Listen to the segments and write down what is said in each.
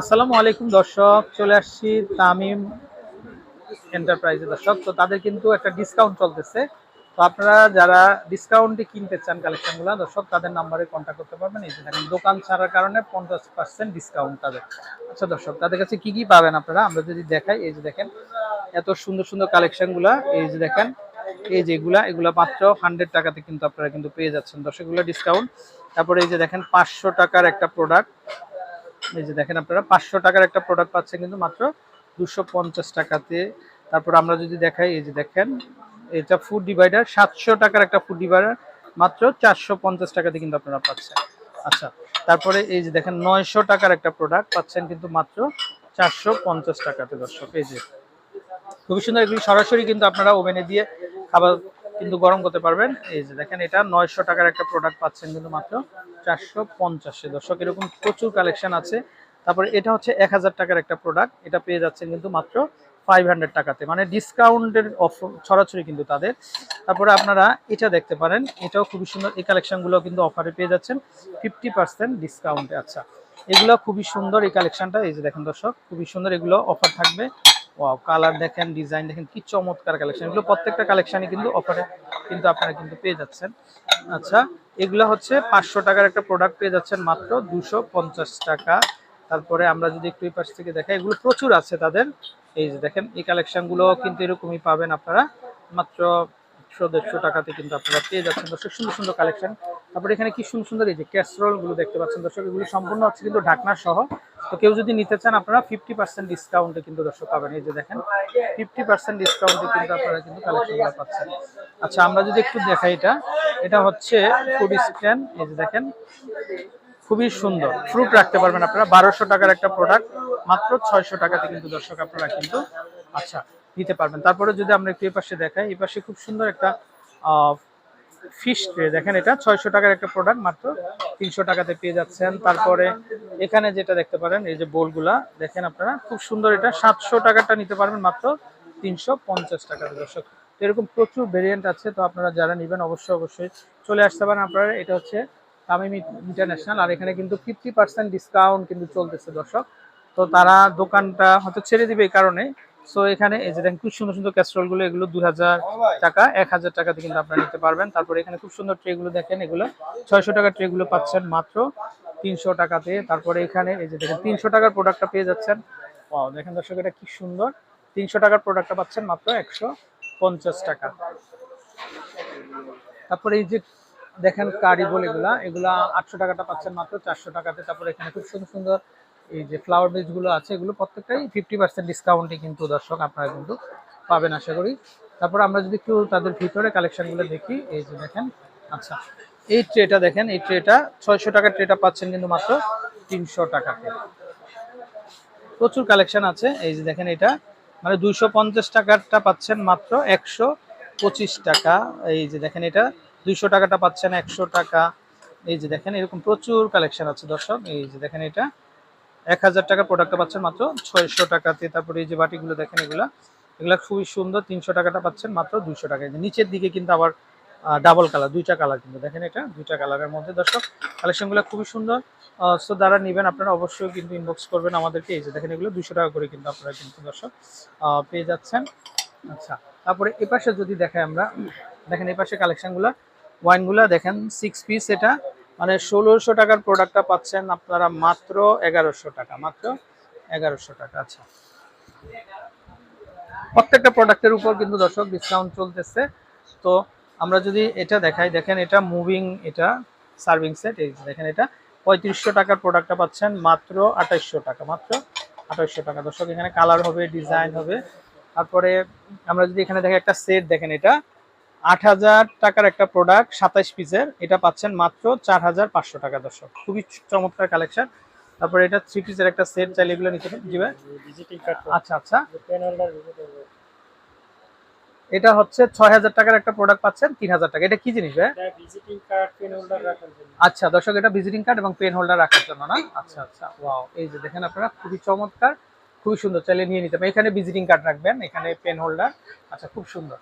আসসালামু আলাইকুম দর্শক, চলে আসছি তামিম এন্টারপ্রাইজে দর্শক। তো তাদের কিন্তু একটা ডিসকাউন্ট চলতেছে। তো আপনারা যারা ডিসকাউন্টে কিনতে চান কালেকশনগুলো দর্শক, তাদের নাম্বারে কন্ট্যাক্ট করতে পারবেন। এই যে দেখেন, দোকান ছাড়ার কারণে পঞ্চাশ পার্সেন্ট ডিসকাউন্ট তাদের। আচ্ছা দর্শক, তাদের কাছে কি কি পাবেন আপনারা? আমরা যদি দেখাই, এই যে দেখেন, এত সুন্দর সুন্দর কালেকশনগুলো এই যে দেখেন, এই যে এগুলা এগুলা মাত্র হান্ড্রেড টাকাতে কিন্তু আপনারা কিন্তু পেয়ে যাচ্ছেন। দর্শকগুলো ডিসকাউন্ট তারপরে এই যে দেখেন, পাঁচশো টাকার একটা প্রোডাক্ট এই যে দেখেন আপনারা, পাঁচশো টাকার একটা প্রোডাক্ট পাচ্ছেন কিন্তু মাত্র দুশো পঞ্চাশ টাকাতে। তারপর আমরা যদি দেখাই, এই যে দেখেন, এটা ফুড ডিভাইডার সাতশো টাকার একটা ফুড ডিভাইডার মাত্র চারশো পঞ্চাশ টাকাতে কিন্তু আপনারা পাচ্ছেন। আচ্ছা তারপরে এই যে দেখেন, নয়শো টাকার একটা প্রোডাক্ট পাচ্ছেন কিন্তু মাত্র চারশো পঞ্চাশ টাকাতে, দর্শক। এই যে, খুবই সুন্দর, এগুলি সরাসরি কিন্তু আপনারা ওভেনে দিয়ে খাবার কিন্তু গরম করতে পারবেন। এই যে দেখেন, এটা নয়শো টাকার একটা প্রোডাক্ট পাচ্ছেন কিন্তু মাত্র চারশো পঞ্চাশে। দর্শক, এরকম প্রচুর কালেকশন আছে। তারপরে এটা হচ্ছে এক হাজার টাকার একটা প্রোডাক্ট এটা পেয়ে যাচ্ছেন কিন্তু মাত্র ফাইভ হান্ড্রেড টাকাতে। মানে ডিসকাউন্টের অফ ছড়াছড়ি কিন্তু তাদের। তারপরে আপনারা এটা দেখতে পারেন। এটাও খুবই সুন্দর। এই কালেকশনগুলো কিন্তু অফারে পেয়ে যাচ্ছেন। ফিফটি পার্সেন্ট ডিসকাউন্টে আচ্ছা এগুলো খুবই সুন্দর এই কালেকশনটা এই যে দেখেন দর্শক, খুবই সুন্দর এগুলো অফার থাকবে। ওয়াও কালার দেখেন ডিজাইন দেখেন, কি চমৎকার কালেকশন এগুলো প্রত্যেকটা কালেকশনই কিন্তু অফারে কিন্তু আপনারা কিন্তু পেয়ে যাচ্ছেন। আচ্ছা এগুলো হচ্ছে পাঁচশো টাকার একটা প্রোডাক্ট পেয়ে যাচ্ছেন মাত্র দুশো টাকা। তারপরে আমরা যদি একটু পাশ থেকে দেখাই, এগুলো প্রচুর আছে তাদের। এই যে দেখেন, এই কালেকশনগুলো কিন্তু এরকমই পাবেন আপনারা। মাত্র একশো দেড়শো টাকাতে কিন্তু আপনারা পেয়ে যাচ্ছেন। দর্শক, সুন্দর সুন্দর কালেকশন তারপরে এখানে কি সুন্দর সুন্দর এই যে ক্যাসরোলগুলো দেখতে পাচ্ছেন দর্শক, এগুলো সম্পূর্ণ হচ্ছে কিন্তু ঢাকনা সহ। তো কেউ যদি নিতে চান আপনারা ফিফটি পার্সেন্ট ডিসকাউন্টে কিন্তু দর্শক পাবেন। এই যে দেখেন ফিফটি পার্সেন্ট ডিসকাউন্টে কিন্তু আপনারা কিন্তু কালেকশনগুলো পাচ্ছেন। আচ্ছা আমরা যদি একটু দেখাই এটা। এটা হচ্ছে ফুড স্ট্যান্ড এই যে দেখেন, খুবই সুন্দর। ফ্রুট রাখতে পারবেন আপনারা, বারোশো টাকার একটা প্রোডাক্ট মাত্র ছয়শো টাকাতে কিন্তু দর্শক আপনারা কিন্তু আচ্ছা নিতে পারবেন। তারপরে যদি আমরা একটু এই পাশে দেখাই এই পাশে খুব সুন্দর একটা ফিশ ট্রে দেখেন এটা, ছয়শো টাকার একটা প্রোডাক্ট মাত্র তিনশো টাকাতে পেয়ে যাচ্ছেন। তারপরে এখানে যেটা দেখতে পারেন, এই যে বোলগুলা, দেখেন আপনারা, খুব সুন্দর এটা, সাতশো টাকাটা নিতে পারবেন, মাত্র তিনশো পঞ্চাশ টাকাতে দর্শক। এরকম প্রচুর ভেরিয়েন্ট আছে, তো আপনারা যারা নেবেন অবশ্যই অবশ্যই চলে আসতে পারেন। আপনারা, এটা হচ্ছে তামিম ইন্টারন্যাশনাল আর এখানে কিন্তু ফিফটি পার্সেন্ট ডিসকাউন্ট কিন্তু চলতেছে দর্শক। তো তারা দোকানটা হয়তো ছেড়ে দিবে এই কারণে। সো এখানে এই যে দেখেন, খুব সুন্দর সুন্দর ক্যাস্ট্রলগুলো এগুলো দুই হাজার টাকা এক হাজার টাকাতে কিন্তু আপনারা নিতে পারবেন। তারপরে এখানে খুব সুন্দর ট্রে গুলো দেখেন, এগুলো ছয়শো টাকার ট্রে গুলো পাচ্ছেন মাত্র তিনশো টাকাতে তারপরে এখানে এই যে দেখেন, তিনশো টাকার প্রোডাক্টটা পেয়ে যাচ্ছেন। দেখেন দর্শক, এটা কি সুন্দর। তিনশো টাকার প্রোডাক্টটা পাচ্ছেন মাত্র একশো পঞ্চাশ টাকা। তারপরে এই যে দেখেন কারি বল এগুলা এগুলা আটশো টাকাটা পাচ্ছেন মাত্র, চারশো টাকাতে। তারপরে এখানে খুব সুন্দর সুন্দর এই যে ফ্লাওয়ার বেজগুলো আছে, এগুলো প্রত্যেকটাই ফিফটি পার্সেন্ট ডিসকাউন্টে কিন্তু দর্শক আপনারা কিন্তু পাবেন আশা করি। তারপর আমরা যদি একটু তাদের ভিতরে কালেকশনগুলো দেখি, এই যে দেখেন আচ্ছা এই ট্রেটা দেখেন, এই ট্রেটা ছয়শো টাকার ট্রেটা পাচ্ছেন কিন্তু মাত্র তিনশো টাকাতে। প্রচুর কালেকশন আছে, এই যে দেখেন এটা। মানে দুইশো পঞ্চাশ টাকারটা পাচ্ছেন মাত্র একশো পঁচিশ টাকা। এই যে দেখেন এটা, দুইশো টাকাটা পাচ্ছেন একশো টাকা। এই যে দেখেন, এরকম প্রচুর কালেকশন আছে দর্শক। এই যে দেখেন এটা, এক হাজার টাকার প্রোডাক্টটা পাচ্ছেন মাত্র ছয়শো টাকাতে। তারপরে এই যে বাটিগুলো দেখেন এগুলা এগুলা খুবই সুন্দর, তিনশো টাকাটা পাচ্ছেন মাত্র দুইশো টাকা। নিচের দিকে কিন্তু আবার ডাবল কালার দুইটা কালার কিন্তু। দেখেন এটা, দুইটা কালারের মধ্যে দর্শক কালেকশনগুলো খুবই সুন্দর। সো যারা নেবেন আপনারা অবশ্যই কিন্তু ইনবক্স করবেন আমাদেরকে। এই যে দেখেন এগুলো দুশো টাকা করে কিন্তু আপনারা কিন্তু দর্শক পেয়ে যাচ্ছেন। আচ্ছা তারপরে এপাশে যদি দেখাই আমরা, দেখেন এপাশে কালেকশনগুলো ওয়াইনগুলো দেখেন সিক্স পিস এটা। মানে ষোলোশো টাকার প্রোডাক্টটা পাচ্ছেন আপনারা মাত্র এগারোশো টাকা, মাত্র এগারোশো টাকা। আচ্ছা প্রত্যেকটা প্রোডাক্টের উপর কিন্তু দর্শক ডিসকাউন্ট চলতেছে। তো আমরা যদি এটা দেখাই দেখেন এটা মুভিং এটা সার্ভিং সেট এই দেখেন এটা পঁয়ত্রিশশো টাকার প্রোডাক্টটা পাচ্ছেন মাত্র আঠাইশশো টাকা মাত্র আঠাইশশো টাকা। দর্শক এখানে কালার হবে ডিজাইন হবে। তারপরে আমরা যদি এখানে দেখি একটা সেট দেখেন এটা আট হাজার টাকার একটা প্রোডাক্ট সাতাইশ পিসের এটা পাচ্ছেন মাত্র চার হাজার পাঁচশো টাকা। দর্শক খুবই চমৎকার কালেকশন তারপরে এটা থ্রি পিসের একটা সেট চাইলে এগুলো নিতে দিবে? আচ্ছা আচ্ছা। এটা হচ্ছে ছয় হাজার টাকার একটা প্রোডাক্ট পাচ্ছেন তিন হাজার টাকা। এটা কি জিনিস ভাই? ভিজিটিং কার্ড পেন হোল্ডার রাখার জন্য। আচ্ছা দর্শক এটা ভিজিটিং কার্ড এবং পেন হোল্ডার রাখার জন্য না? আচ্ছা আচ্ছা ওয়াও এই যে দেখেন আপনারা খুবই চমৎকার খুবই সুন্দর। চাইলে নিয়ে নিতে পারেন। এখানে ভিজিটিং কার্ড রাখবেন এখানে পেন হোল্ডার আচ্ছা খুব সুন্দর।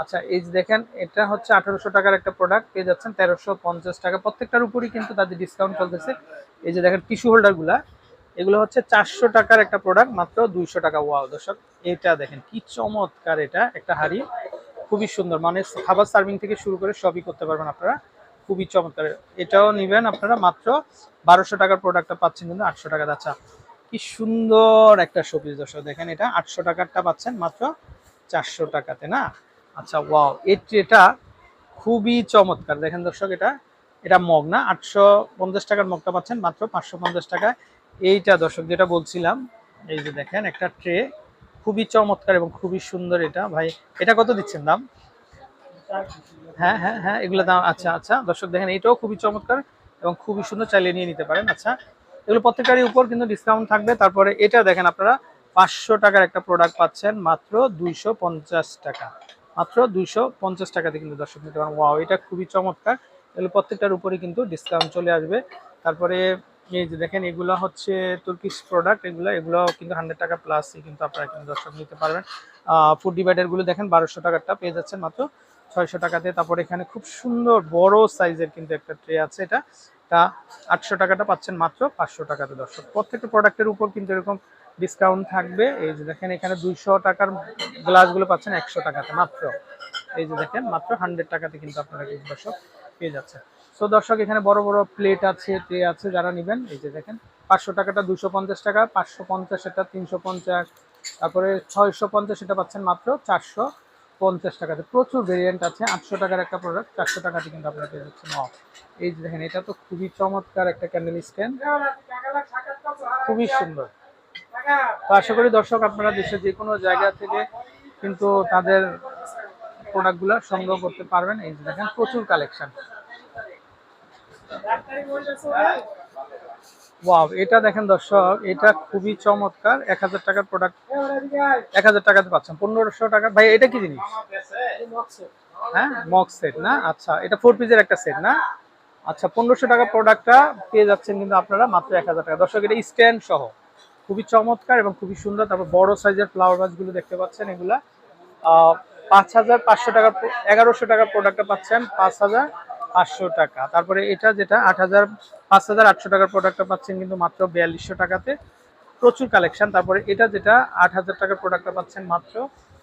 আচ্ছা এই যে দেখেন এটা হচ্ছে আঠারোশো টাকার একটা প্রোডাক্ট পেয়ে যাচ্ছেন তেরোশো পঞ্চাশ টাকা। প্রত্যেকটার উপরই কিন্তু তাদের ডিসকাউন্ট চলতেছে। এই যে দেখেন টিস্যু হোল্ডারগুলা এগুলো হচ্ছে চারশো টাকার একটা প্রোডাক্ট মাত্র দুইশো টাকা। ওয়াও দর্শক এটা দেখেন, কি চমৎকার এটা, একটা হাড়ি। খুবই সুন্দর মানে খাবার সার্ভিং থেকে শুরু করে সবই করতে পারবেন আপনারা। খুবই চমৎকার। এটাও নিবেন আপনারা মাত্র বারোশো টাকার প্রোডাক্টটা পাচ্ছেন কিন্তু আটশো টাকা। আচ্ছা কি সুন্দর একটা শোপিস দর্শক, দেখেন এটা আটশো টাকারটা পাচ্ছেন মাত্র চারশো টাকাতে, না? আচ্ছা ওয়াও এটা খুবই চমৎকার। দেখেন দর্শক, এটা এটা মগ, না? আটশো পঞ্চাশ টাকার মগটা পাচ্ছেন মাত্র পাঁচশো পঞ্চাশ টাকায়। এইটা দর্শক, যেটা বলছিলাম, এই যে দেখেন একটা ট্রে খুবই চমৎকার এবং খুবই সুন্দর এটা। ভাই, এটা কত দিচ্ছেন দাম? হ্যাঁ হ্যাঁ হ্যাঁ এগুলো দাম আচ্ছা আচ্ছা দর্শক দেখেন, এটাও খুবই চমৎকার এবং খুবই সুন্দর চালিয়ে নিয়ে নিতে পারেন আচ্ছা। এগুলো প্রত্যেকটারই উপর কিন্তু ডিসকাউন্ট থাকবে। তারপরে এটা দেখেন আপনারা, পাঁচশো টাকার একটা প্রোডাক্ট পাচ্ছেন, মাত্র দুইশো পঞ্চাশ টাকা। মাত্র দুইশো পঞ্চাশ টাকাতে কিন্তু দর্শক নিতে পারেন। ওয়াও এটা খুবই চমৎকার। এগুলো প্রত্যেকটার উপরে কিন্তু ডিসকাউন্ট চলে আসবে। তারপরে এই যে দেখেন, এগুলো হচ্ছে তুর্কিশ প্রোডাক্ট এগুলো এগুলো কিন্তু হান্ড্রেড টাকা প্লাসই কিন্তু আপনারা কিন্তু দর্শক নিতে পারবেন। ফুড ডিভাইডারগুলো দেখেন, বারোশো টাকারটা পেয়ে যাচ্ছেন মাত্র ছয়শো টাকাতে। তারপরে এখানে খুব সুন্দর বড় সাইজের কিন্তু একটা ট্রে আছে এটা। তা আটশো টাকাটা পাচ্ছেন মাত্র পাঁচশো টাকাতে দর্শক। প্রত্যেকটা প্রোডাক্টের উপর কিন্তু এরকম ডিসকাউন্ট থাকবে। এই যে দেখেন, এখানে দুইশো টাকার গ্লাসগুলো পাচ্ছেন একশো টাকাতে মাত্র। এই যে দেখেন, মাত্র হান্ড্রেড টাকাতে কিন্তু আপনারা কিন্তু দর্শক পেয়ে যাচ্ছে সো দর্শক, এখানে বড় বড় প্লেট আছে ট্রে আছে, যারা নেবেন, এই যে দেখেন, পাঁচশো টাকাটা দুশো পঞ্চাশ টাকা, পাঁচশো পঞ্চাশ এটা তিনশো পঞ্চাশ, তারপরে ছয়শো পঞ্চাশ এটা পাচ্ছেন মাত্র চারশো পঞ্চাশ টাকাতে। প্রচুর ভেরিয়েন্ট আছে, আটশো টাকার একটা প্রোডাক্ট চারশো টাকাতে কিন্তু আপনারা পেয়ে যাচ্ছেন অফ এই যে দেখেন, এটা তো খুবই চমৎকার একটা ক্যান্ডেল স্ট্যান্ড খুবই সুন্দর। তো আশা করি দর্শক, আপনারা দেশের যে কোনো জায়গা থেকে কিন্তু তাদের প্রোডাক্টগুলো সংগ্রহ করতে পারবেন। এই যে দেখেন, প্রচুর কালেকশন ওয়াও এটা দেখেন দর্শক, এটা খুবই চমৎকার। এক হাজার টাকার প্রোডাক্ট এক হাজার টাকাতে পাচ্ছেন। পনেরোশো টাকা, ভাই, এটা কি জিনিস? হ্যাঁ মক সেট না? আচ্ছা এটা ফোর পিসের একটা সেট না? আচ্ছা পনেরোশো টাকা প্রোডাক্টটা পেয়ে যাচ্ছেন কিন্তু আপনারা মাত্র এক হাজার টাকা। দর্শক, এটা স্ট্যান্ড সহ। খুবই চমৎকার এবং খুবই সুন্দর। তারপর বড় সাইজের ফ্লাওয়ার ভাসগুলো দেখতে পাচ্ছেন এগুলা। পাঁচ হাজার পাঁচশো টাকা এগারোশো টাকার প্রোডাক্টটা পাচ্ছেন, পাঁচ হাজার পাঁচশো টাকা। তারপরে এটা যেটা আট হাজার, পাঁচ হাজার আটশো টাকার প্রোডাক্টটা পাচ্ছেন কিন্তু মাত্র বিয়াল্লিশশো টাকাতে। প্রচুর কালেকশন তারপরে এটা যেটা আট হাজার টাকার প্রোডাক্টটা পাচ্ছেন মাত্র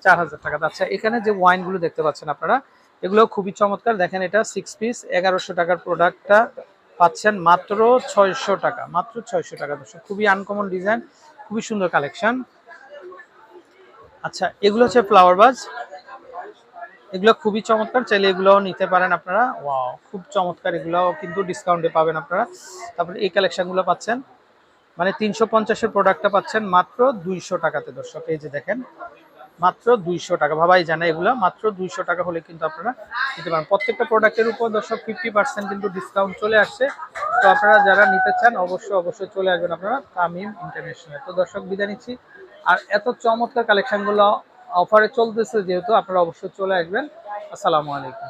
চার হাজার টাকা। আচ্ছা এখানে যে ওয়াইনগুলো দেখতে পাচ্ছেন আপনারা এগুলো খুবই চমৎকার। দেখেন এটা সিক্স পিস এগারোশো টাকার প্রোডাক্টটা পাচ্ছেন মাত্র ছয়শো টাকা। মাত্র ছয়শো টাকা দর্শক। খুবই আনকমন ডিজাইন খুবই সুন্দর কালেকশন আচ্ছা এগুলো হচ্ছে ফ্লাওয়ার বাজ এগুলো খুবই চমৎকার। চাইলে এগুলোও নিতে পারেন আপনারা। ওয়াও খুব চমৎকার। এগুলোও কিন্তু ডিসকাউন্টে পাবেন আপনারা। তারপরে এই কালেকশনগুলো পাচ্ছেন। মানে তিনশো পঞ্চাশের প্রোডাক্টটা পাচ্ছেন মাত্র দুইশো টাকাতে, দর্শক। এই যে দেখেন, মাত্র দুইশো টাকা। ভাবাই জানা এগুলো। মাত্র দুইশো টাকা হলে কিন্তু আপনারা নিতে পারেন। প্রত্যেকটা প্রোডাক্টের উপর, দর্শক ফিফটি পার্সেন্ট কিন্তু ডিসকাউন্ট চলে আসছে। তো আপনারা যারা নিতে চান, অবশ্যই অবশ্যই চলে আসবেন আপনারা। তামিম ইন্টারন্যাশনাল তো দর্শক, বিদায় নিচ্ছি। আর এত চমৎকার কালেকশনগুলো অফারে চলতেছে যেহেতু আপনারা অবশ্যই চলে আসবেন। আসসালামু আলাইকুম।